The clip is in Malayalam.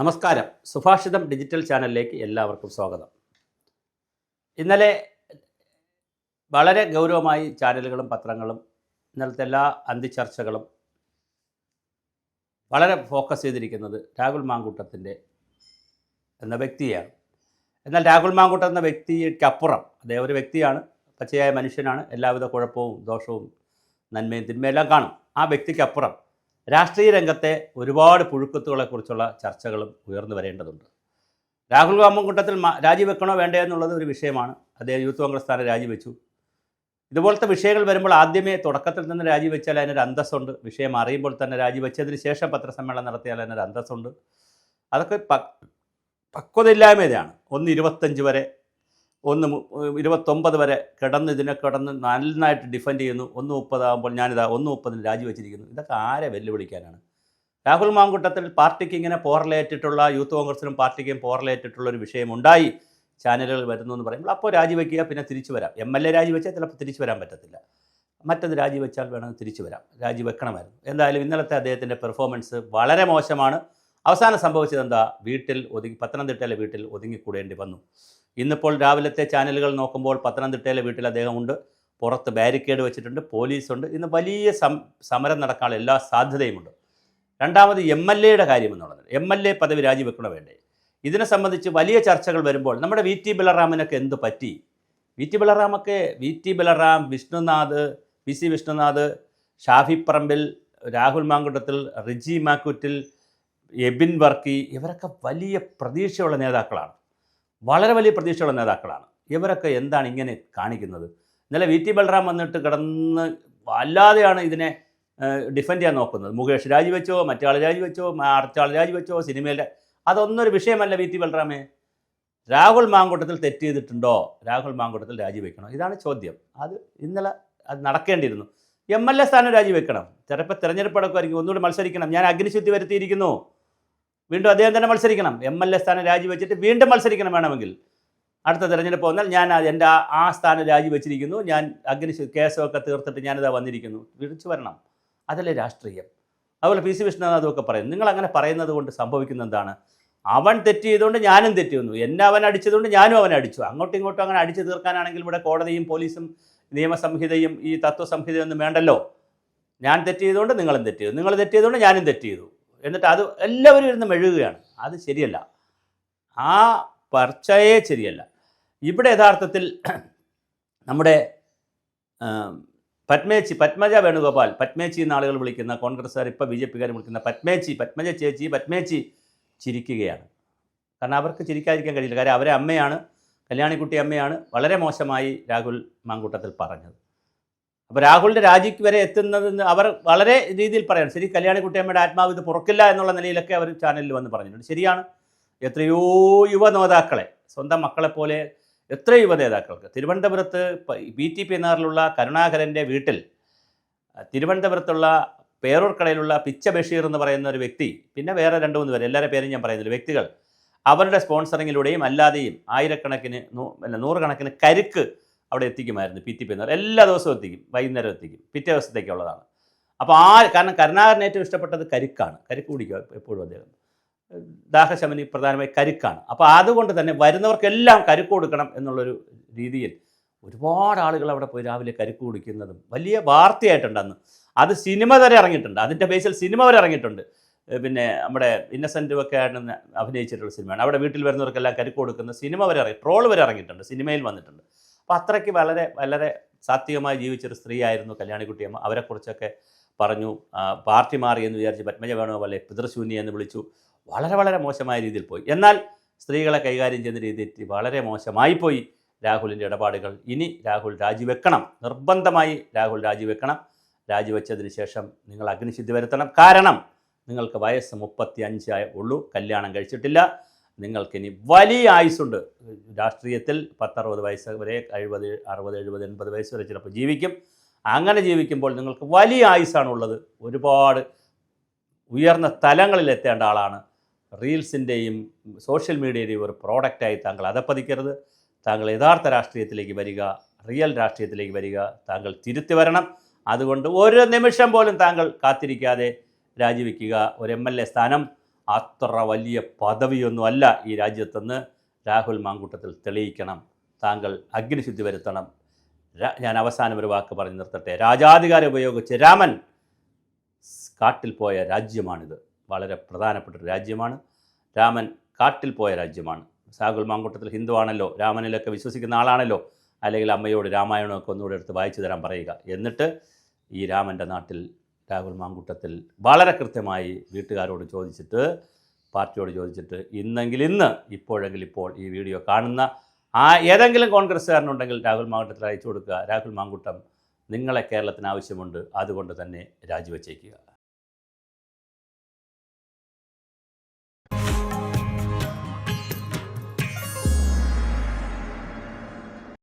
നമസ്കാരം. സുഭാഷിതം ഡിജിറ്റൽ ചാനലിലേക്ക് എല്ലാവർക്കും സ്വാഗതം. ഇന്നലെ വളരെ ഗൗരവമായി ചാനലുകളും പത്രങ്ങളും ഇന്നലത്തെ എല്ലാ അന്തിച്ചർച്ചകളും വളരെ ഫോക്കസ് ചെയ്തിരിക്കുന്നത് രാഹുൽ മാങ്കൂട്ടത്തിന്റെ എന്ന വ്യക്തിയാണ്. എന്നാൽ രാഹുൽ മാങ്കൂട്ടം എന്ന വ്യക്തിക്കപ്പുറം അദ്ദേഹം ഒരു വ്യക്തിയാണ് പച്ചയായ മനുഷ്യനാണ് എല്ലാവിധ കുഴപ്പവും ദോഷവും നന്മയും തിന്മയും എല്ലാം കാണും. ആ വ്യക്തിക്കപ്പുറം രാഷ്ട്രീയ രംഗത്തെ ഒരുപാട് പുഴുക്കുത്തുകളെക്കുറിച്ചുള്ള ചർച്ചകളും ഉയർന്നു വരേണ്ടതുണ്ട്. രാഹുൽ മാമൻകുട്ടത്തിൽ രാജിവെക്കണോ വേണ്ടേ എന്നുള്ളത് ഒരു വിഷയമാണ്. അദ്ദേഹം യൂത്ത് കോൺഗ്രസ് സ്ഥാനം രാജിവെച്ചു. ഇതുപോലത്തെ വിഷയങ്ങൾ വരുമ്പോൾ ആദ്യമേ തുടക്കത്തിൽ തന്നെ രാജിവെച്ചാൽ അതിനൊരു അന്തസ്സുണ്ട്. വിഷയം അറിയുമ്പോൾ തന്നെ രാജിവെച്ചതിന് ശേഷം പത്രസമ്മേളനം നടത്തിയാൽ അതിനൊരു അന്തസ്സുണ്ട്. അതൊക്കെ പക്വതയില്ലായ്മയാണ് ഒന്ന് ഇരുപത്തഞ്ച് വരെ ഒന്ന് ഇരുപത്തൊമ്പത് വരെ കിടന്ന് ഇതിനെ കിടന്ന് നന്നായിട്ട് ഡിഫെൻഡ് ചെയ്യുന്നു. ഒന്ന് മുപ്പതാകുമ്പോൾ ഞാനിതാ ഒന്ന് മുപ്പതിന് രാജിവെച്ചിരിക്കുന്നു. ഇതൊക്കെ ആരെ വെല്ലുവിളിക്കാനാണ്? രാഹുൽ മാങ്കുട്ടത്തിൽ പാർട്ടിക്ക് ഇങ്ങനെ പോറലേറ്റിട്ടുള്ള യൂത്ത് കോൺഗ്രസിനും പാർട്ടിക്കും പോറലേറ്റിട്ടുള്ള ഒരു വിഷയം ഉണ്ടായി ചാനലുകൾ വരുന്നു എന്ന് പറയുമ്പോൾ അപ്പോൾ രാജിവെക്കുക പിന്നെ തിരിച്ചു വരാം. എം എൽ എ രാജിവെച്ചാൽ ചിലപ്പോൾ തിരിച്ചു വരാൻ പറ്റത്തില്ല. മറ്റത് രാജിവെച്ചാൽ വേണമെങ്കിൽ തിരിച്ചു വരാം. രാജിവെക്കണമായിരുന്നു. എന്തായാലും ഇന്നലത്തെ അദ്ദേഹത്തിന്റെ പെർഫോമൻസ് വളരെ മോശമാണ്. അവസാനം സംഭവിച്ചത് എന്താ? വീട്ടിൽ ഒതുങ്ങി പത്തനംതിട്ടയിലെ വീട്ടിൽ ഒതുങ്ങിക്കൂടേണ്ടി വന്നു. ഇന്നിപ്പോൾ രാവിലത്തെ ചാനലുകൾ നോക്കുമ്പോൾ പത്തനംതിട്ടയിലെ വീട്ടിൽ അദ്ദേഹം ഉണ്ട്. പുറത്ത് ബാരിക്കേഡ് വെച്ചിട്ടുണ്ട് പോലീസുണ്ട്. ഇന്ന് വലിയ സമരം നടക്കാനുള്ള എല്ലാ സാധ്യതയുമുണ്ട് രണ്ടാമത് എം എൽ എയുടെ കാര്യം എന്നുള്ളത്. എം എൽ എ പദവി രാജിവെക്കണോ വേണ്ടേ? ഇതിനെ സംബന്ധിച്ച് വലിയ ചർച്ചകൾ വരുമ്പോൾ നമ്മുടെ വി ടി ബലറാമിനൊക്കെ എന്ത് പറ്റി? V T ബലറാമൊക്കെ V T Balram Vishnunath V C Vishnunath Shafi Parambil Rahul Mamkootathil Riji Makkuttil Ebin Varkey ഇവരൊക്കെ വലിയ പ്രതീക്ഷയുള്ള നേതാക്കളാണ്. വളരെ വലിയ പ്രതീക്ഷയുള്ള നേതാക്കളാണ്. ഇവരൊക്കെ എന്താണ് ഇങ്ങനെ കാണിക്കുന്നത്? ഇന്നലെ വി ടി ബൽറാം വന്നിട്ട് കിടന്ന് അല്ലാതെയാണ് ഇതിനെ ഡിഫെൻഡ് ചെയ്യാൻ നോക്കുന്നത്. മുകേഷ് രാജിവെച്ചോ മറ്റാൾ രാജിവെച്ചോ അടുത്താൾ രാജിവെച്ചോ സിനിമയിലെ അതൊന്നൊരു വിഷയമല്ല വി ടി ബൽറാമേ. രാഹുൽ മാങ്കൂട്ടത്തിൽ തെറ്റ് ചെയ്തിട്ടുണ്ടോ? രാഹുൽ മാങ്കൂട്ടത്തിൽ രാജിവെക്കണോ? ഇതാണ് ചോദ്യം. അത് ഇന്നലെ അത് നടക്കേണ്ടിയിരുന്നു. എം എൽ എ സ്ഥാനം രാജിവെക്കണം. ചിലപ്പോൾ തെരഞ്ഞെടുപ്പ് അടക്കമായിരിക്കും ഒന്നുകൂടി മത്സരിക്കണം. ഞാൻ അഗ്നിശുദ്ധി വരുത്തിയിരിക്കുന്നു. വീണ്ടും അദ്ദേഹം തന്നെ മത്സരിക്കണം. എം എൽ എ സ്ഥാനം രാജിവെച്ചിട്ട് വീണ്ടും മത്സരിക്കണം വേണമെങ്കിൽ. അടുത്ത തെരഞ്ഞെടുപ്പ് വന്നാൽ ഞാൻ എന്റെ ആ- സ്ഥാനം രാജിവെച്ചിരിക്കുന്നു. ഞാൻ അഗ്നി കേസൊക്കെ തീർത്തിട്ട് ഞാനിതാ വന്നിരിക്കുന്നു. വിളിച്ചു വരണം. അതല്ലേ രാഷ്ട്രീയം. അതുപോലെ പി സി വിഷ്ണുനാഥൊക്കെ പറയും. നിങ്ങൾ അങ്ങനെ പറയുന്നത് കൊണ്ട് സംഭവിക്കുന്ന എന്താണ്? അവൻ തെറ്റ് ചെയ്തുകൊണ്ട് ഞാനും തെറ്റ് വന്നു എന്നെ അവൻ അടിച്ചതുകൊണ്ട് ഞാനും അവനെ അടിച്ചു. അങ്ങോട്ടും ഇങ്ങോട്ടും അങ്ങനെ അടിച്ചു തീർക്കാനാണെങ്കിൽ ഇവിടെ കോടതിയും പോലീസും നിയമസംഹിതയും ഈ തത്വസംഹിതയൊന്നും വേണ്ടല്ലോ. ഞാൻ തെറ്റ് ചെയ്തുകൊണ്ട് നിങ്ങളും തെറ്റ് നിങ്ങൾ തെറ്റ് ചെയ്തുകൊണ്ട് ഞാനും തെറ്റ് ചെയ്തു. എന്നിട്ട് അത് എല്ലാവരും ഇരുന്ന് മെഴുകുകയാണ്. അത് ശരിയല്ല. ആ പർച്ചയെ ശരിയല്ല. ഇവിടെ യഥാർത്ഥത്തിൽ നമ്മുടെ പത്മേച്ചി പത്മജ വേണുഗോപാൽ പത്മേച്ചി എന്ന ആളുകൾ വിളിക്കുന്ന കോൺഗ്രസ്സുകാർ ഇപ്പോൾ ബി ജെ പിക്കാർ വിളിക്കുന്ന പത്മേച്ചി പത്മജ ചേച്ചി പത്മേച്ചി ചിരിക്കുകയാണ്. കാരണം അവർക്ക് ചിരിക്കാതിരിക്കാൻ കഴിയില്ല. കാര്യം അവരെ അമ്മയാണ് കല്യാണിക്കുട്ടി അമ്മയാണ് വളരെ മോശമായി രാഹുൽ മാങ്കൂട്ടത്തിൽ പറഞ്ഞത്. അപ്പോൾ രാഹുലിന്റെ രാജിക്ക് വരെ എത്തുന്നതെന്ന് അവർ വളരെ രീതിയിൽ പറയാം ശരി കല്യാണി കുട്ടിയമ്മയുടെ ആത്മാവ് ഇത് പുറക്കില്ല എന്നുള്ള നിലയിലൊക്കെ അവർ ചാനലിൽ വന്ന് പറഞ്ഞിട്ടുണ്ട്. ശരിയാണ്. എത്രയോ യുവ നേതാക്കളെ സ്വന്തം മക്കളെപ്പോലെ എത്ര യുവ നേതാക്കൾക്ക് തിരുവനന്തപുരത്ത് ബി ടി പി എന്നാറിലുള്ള കരുണാകരന്റെ വീട്ടിൽ തിരുവനന്തപുരത്തുള്ള പേരൂർക്കടയിലുള്ള പിച്ച ബഷീർ എന്ന് പറയുന്ന ഒരു വ്യക്തി പിന്നെ വേറെ രണ്ട് മൂന്ന് പേര് എല്ലാവരുടെ പേരും ഞാൻ പറയുന്നില്ല വ്യക്തികൾ അവരുടെ സ്പോൺസറിങ്ങിലൂടെയും അല്ലാതെയും ആയിരക്കണക്കിന് നൂ- അല്ല നൂറുകണക്കിന് കരുക്ക് അവിടെ എത്തിക്കുമായിരുന്നു പി ടി പി എന്നാർ എല്ലാ ദിവസവും എത്തിക്കും വൈകുന്നേരം എത്തിക്കും പിറ്റേ ദിവസത്തേക്കുള്ളതാണ് അപ്പോൾ ആ കാരണം കരുണാകരൻ ഏറ്റവും ഇഷ്ടപ്പെട്ടത് കരുക്കാണ്. കരുക്ക് കുടിക്കുക എപ്പോഴും അദ്ദേഹം. ദാഹശമനി പ്രധാനമായി കരുക്കാണ്. അപ്പോൾ അതുകൊണ്ട് തന്നെ വരുന്നവർക്കെല്ലാം കരുക്ക് കൊടുക്കണം എന്നുള്ളൊരു രീതിയിൽ ഒരുപാട് ആളുകൾ അവിടെ പോയി രാവിലെ കരുക്ക് കുടിക്കുന്നതും വലിയ വാർത്തയായിട്ടുണ്ട് അന്ന്. അത് സിനിമ വരെ ഇറങ്ങിയിട്ടുണ്ട്. അതിന്റെ ബേസിൽ സിനിമ വരെ ഇറങ്ങിയിട്ടുണ്ട്. പിന്നെ നമ്മുടെ ഇന്നസെന്റും ഒക്കെ ആണ് അഭിനയിച്ചിട്ടുള്ള സിനിമയാണ്. അവിടെ വീട്ടിൽ വരുന്നവർക്കെല്ലാം കരുക്ക് കൊടുക്കുന്ന സിനിമ വരെ ഇറങ്ങി ട്രോൾ വരെ ഇറങ്ങിയിട്ടുണ്ട്. സിനിമയിൽ വന്നിട്ടുണ്ട്. അപ്പോൾ അത്രയ്ക്ക് വളരെ വളരെ സാത്വികമായി ജീവിച്ചൊരു സ്ത്രീയായിരുന്നു കല്യാണിക്കുട്ടിയമ്മ അവരെക്കുറിച്ചൊക്കെ പറഞ്ഞു. പാർട്ടി മാറി എന്ന് വിചാരിച്ച് പത്മജ വേണുഗോപാലെ പിതൃശൂന്യ എന്ന് വിളിച്ചു. വളരെ വളരെ മോശമായ രീതിയിൽ പോയി. എന്നാൽ സ്ത്രീകളെ കൈകാര്യം ചെയ്യുന്ന രീതിയിൽ വളരെ മോശമായി പോയി രാഹുലിന്റെ ഇടപാടുകൾ. ഇനി രാഹുൽ രാജിവെക്കണം. നിർബന്ധമായി രാഹുൽ രാജിവെക്കണം. രാജിവെച്ചതിന് ശേഷം നിങ്ങൾ അഗ്നിശുദ്ധി വരുത്തണം. കാരണം നിങ്ങൾക്ക് വയസ്സ് മുപ്പത്തി അഞ്ചായ ഉള്ളൂ. കല്യാണം കഴിച്ചിട്ടില്ല. നിങ്ങൾക്കിനി വലിയ ആയുസ്സുണ്ട്. രാഷ്ട്രീയത്തിൽ പത്തറുപത് വയസ്സ് വരെ എഴുപത് അറുപത് എഴുപത് എൺപത് വയസ്സ് വരെ ചിലപ്പോൾ ജീവിക്കും. അങ്ങനെ ജീവിക്കുമ്പോൾ നിങ്ങൾക്ക് വലിയ ആയുസ്സാണുള്ളത്. ഒരുപാട് ഉയർന്ന തലങ്ങളിൽ എത്തേണ്ട ആളാണ്. റീൽസിന്റെയും സോഷ്യൽ മീഡിയയുടെയും ഒരു പ്രോഡക്റ്റായി താങ്കൾ അതപ്പതിക്കരുത് താങ്കൾ യഥാർത്ഥ രാഷ്ട്രീയത്തിലേക്ക് വരിക റിയൽ രാഷ്ട്രീയത്തിലേക്ക് വരിക താങ്കൾ തിരുത്തി വരണം. അതുകൊണ്ട് ഒരു നിമിഷം പോലും താങ്കൾ കാത്തിരിക്കാതെ രാജിവെക്കുക. ഒരു എം സ്ഥാനം അത്ര വലിയ പദവിയൊന്നുമല്ല ഈ രാജ്യത്തെന്ന് രാഹുൽ മാങ്കൂട്ടത്തിൽ തെളിയിക്കണം. താങ്കൾ അഗ്നിശുദ്ധി വരുത്തണം. ഞാൻ അവസാനം ഒരു വാക്ക് പറഞ്ഞു നിർത്തട്ടെ. രാജാധികാരം ഉപയോഗിച്ച് രാമൻ കാട്ടിൽ പോയ രാജ്യമാണിത്. വളരെ പ്രധാനപ്പെട്ട ഒരു രാജ്യമാണ്. രാമൻ കാട്ടിൽ പോയ രാജ്യമാണ്. രാഹുൽ മാങ്കൂട്ടത്തിൽ ഹിന്ദു ആണല്ലോ. രാമനിലൊക്കെ വിശ്വസിക്കുന്ന ആളാണല്ലോ. അല്ലെങ്കിൽ അമ്മയോട് രാമായണമൊക്കെ ഒന്നുകൂടെ എടുത്ത് വായിച്ചു തരാൻ പറയുക. എന്നിട്ട് ഈ രാമന്റെ നാട്ടിൽ രാഹുൽ മാങ്കുട്ടത്തിൽ വളരെ കൃത്യമായി വീട്ടുകാരോട് ചോദിച്ചിട്ട് പാർട്ടിയോട് ചോദിച്ചിട്ട് ഇന്നെങ്കിൽ ഇന്ന് ഇപ്പോഴെങ്കിൽ ഇപ്പോൾ ഈ വീഡിയോ കാണുന്ന ആ ഏതെങ്കിലും കോൺഗ്രസ്സുകാരനുണ്ടെങ്കിൽ രാഹുൽ മാങ്കുട്ടത്തിൽ അയച്ചു കൊടുക്കുക. രാഹുൽ മാങ്കുട്ടം നിങ്ങളെ കേരളത്തിന് ആവശ്യമുണ്ട്. അതുകൊണ്ട് തന്നെ രാജിവെച്ചേക്കുക.